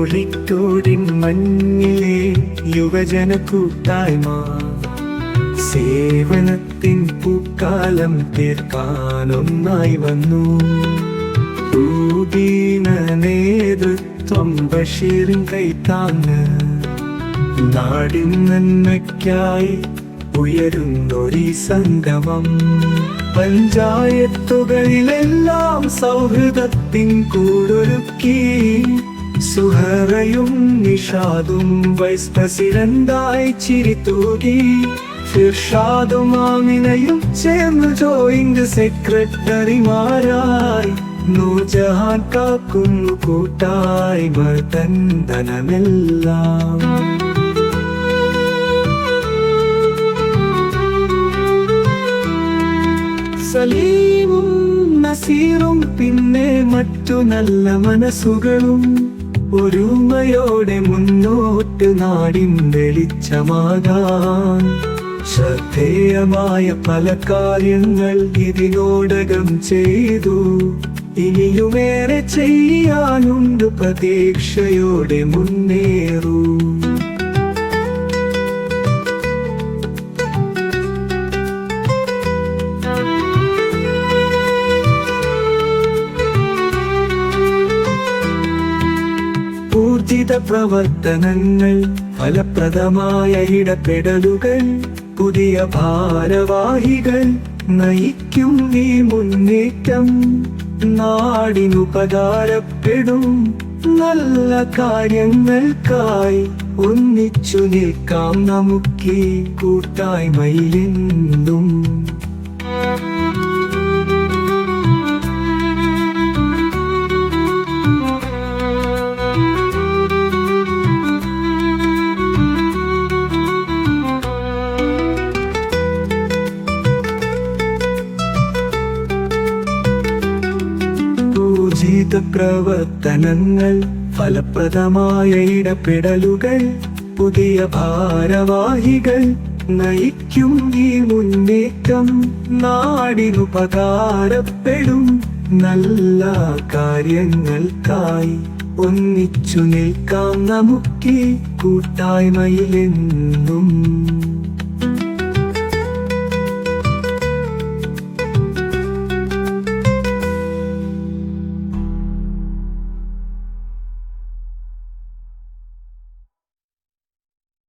കോഴിക്കോടിൻ മഞ്ഞിലെ യുവജന കൂട്ടായ്മ. സേവനത്തിൻ പൂക്കാലം തീർക്കാനൊന്നായി വന്നു. ഭൂദീന നേതൃത്വം ബഷീറിൻ കൈത്താങ്ങ്. നാടിൻ നന്മയ്ക്കായി ഉയരുന്നൊരു സംഗമം. പഞ്ചായത്തുകളിലെല്ലാം സൗഹൃദത്തിൻ കൂടൊരുക്കി. സുഹറയും നിഷാദും വൈസ് പ്രസിഡന്റായി ചിരിത്തൂകി. ഫിർഷാദും ആമിനയും ചേർന്ന് ജോയിന്റ് സെക്രട്ടറിമാരായി. നൂജഹാൻ കാക്കുന്നു കൂട്ടായ്മ തൻ ധനമെല്ലാം സലീമും നസീറും പിന്നെ മറ്റു നല്ല മനസ്സുകളും ഒരുമയോടെ മുന്നോട്ട് നാടിൻ വെളിച്ചമാകാൻ ശ്രദ്ധേയമായ പല കാര്യങ്ങൾ ഇതിനോടകം ചെയ്തു. ഇനിയുമേറെ ചെയ്യാനുണ്ട് പ്രതീക്ഷയോടെ മുന്നേറൂ. ഊർജിത പ്രവർത്തനങ്ങൾ ഫലപ്രദമായ ഇടപെടലുകൾ പുതിയ ഭാരവാഹികൾ നയിക്കും ഈ മുന്നേറ്റം. നാടിനുപകാരപ്പെടും നല്ല കാര്യങ്ങൾക്കായി ഒന്നിച്ചു നിൽക്കാം നമുക്കീ കൂട്ടായ്മയിലെന്തും ഊർജിത പ്രവർത്തനങ്ങൾ ഫലപ്രദമായ ഇടപെടലുകൾ പുതിയ ഭാരവാഹികൾ നയിക്കും ഈ മുന്നേറ്റം. നാടിനുപകാരപ്പെടും നല്ല കാര്യങ്ങൾക്കായി ഒന്നിച്ചു നിൽക്കാം നമുക്ക് കൂട്ടായ്മയിലെന്നും.